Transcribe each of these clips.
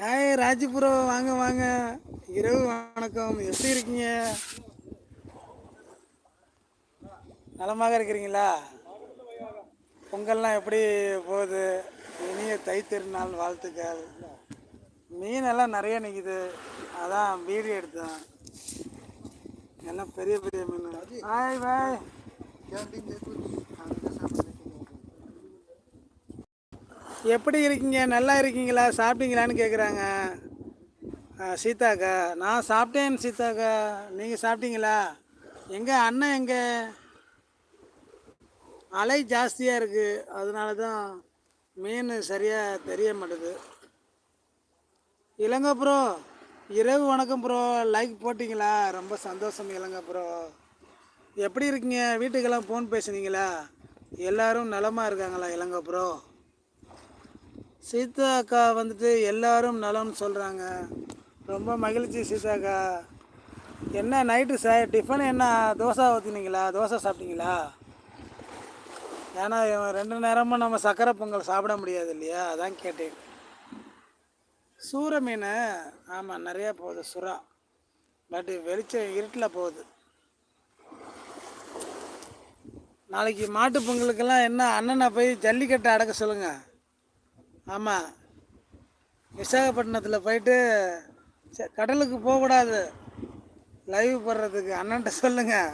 Hi ராஜிபுரம் வாங்க வாங்க. இரவு வணக்கம். எப்படி இருக்கீங்க? நலமாக இருக்கிறீங்களா? பொங்கல்லாம் எப்படி போகுது? இனிய தை திருநாள் வாழ்த்துக்கள். மீன் எல்லாம் நிறைய நிற்கிது அதான் வீடியோ எடுத்தேன். எல்லாம் பெரிய பெரிய மீன். Hi bye. எப்படி இருக்கீங்க? நல்லா இருக்கீங்களா? சாப்பிட்டீங்களான்னு கேட்குறாங்க சீதாக்கா. நான் சாப்பிட்டேன் சீதாக்கா. நீங்கள் சாப்பிட்டீங்களா? எங்கே அண்ணன் எங்கே? அலை ஜாஸ்தியாக இருக்குது அதனால தான் மீன் சரியாக தெரிய மாட்டுது. இளங்க ப்ரோ இரவு வணக்கம் ப்ரோ. லைக் போட்டிங்களா? ரொம்ப சந்தோஷம் இளங்க ப்ரோ. எப்படி இருக்கீங்க? வீட்டுக்கெல்லாம் ஃபோன் பேசுனீங்களா? எல்லோரும் நலமாக இருக்காங்களா இளங்க ப்ரோ? சீதா அக்கா வந்துட்டு எல்லாரும் நலம்னு சொல்கிறாங்க ரொம்ப மகிழ்ச்சி சீதா அக்கா என்ன நைட்டு சார் டிஃபன் என்ன தோசை ஊற்றினீங்களா தோசை சாப்பிட்டீங்களா? ஏன்னா ரெண்டு நேரமும் நம்ம சக்கரை பொங்கல் சாப்பிட முடியாது இல்லையா? அதான் கேட்டேன். சூற மீன் ஆமாம் நிறையா போகுது சுறா. பட் வெளிச்சம் இருட்டில் போகுது. நாளைக்கு மாட்டு பொங்கலுக்கெல்லாம் என்ன அண்ணனை போய் ஜல்லிக்கட்டை அடக்க சொல்லுங்கள் ஆமாம் விசாகப்பட்டினத்தில் போயிட்டு ச- கடலுக்கு போகக்கூடாது. லைவ் போடுறதுக்கு. அண்ணன்ட்ட சொல்லுங்கள்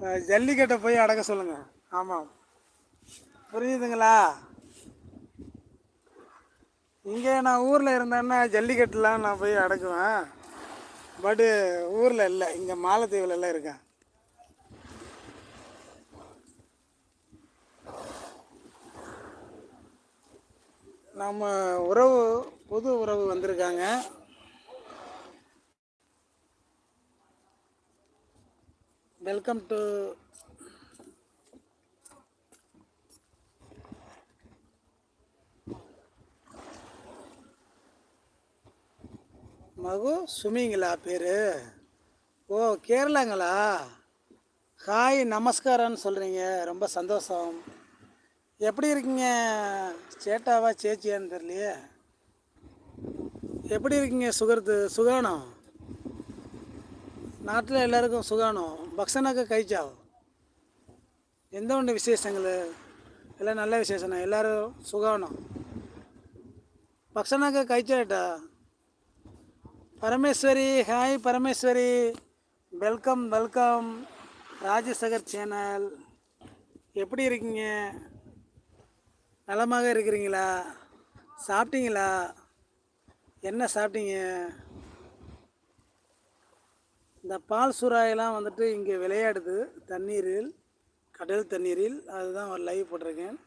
ஜல்லிக்கட்டை போய் அடக்க சொல்லுங்கள் ஆமாம். புரியுதுங்களா? இங்கே நான் ஊரில் இருந்தேன்னா ஜல்லிக்கட்டுலாம் நான் போய் அடக்குவேன். பட்டு ஊரில் இல்லை. இங்கே மாலத்தீவில் எல்லாம் இருக்கேன். நம்ம உறவு புது உறவு வந்திருக்காங்க. வெல்கம் டு மகு சுமிங்களா பேர். ஓ கேரளாங்களா? ஹாய் நமஸ்காரம்னு சொல்கிறீங்க ரொம்ப சந்தோஷம். எப்படி இருக்கீங்க? சேட்டாவா சேச்சியான்னு தெரியலையே. எப்படி இருக்கீங்க? சுகர்த்து சுகானம்? நாட்டில் எல்லாருக்கும் சுகானம். பக்சனாக்க கைச்சாவ் எந்த ஒன்று விசேஷங்கள்? எல்லாம் நல்ல விசேஷம் எல்லோரும் சுகானம். பக்ஷனாக்க கைச்சாட்டா Parameswari hi Parameswari. Welcome welcome. Rajasekar channel. எப்படி இருக்கீங்க? நலமாக இருக்கிறீங்களா? சாப்பிட்டீங்களா? என்ன சாப்பிட்டீங்க? இந்த பால் சுறாயெல்லாம் வந்துட்டு இங்கே விளையாடுது தண்ணீரில் கடல் தண்ணீரில். அதுதான் ஒரு லைவ் போட்டிருக்கேன்.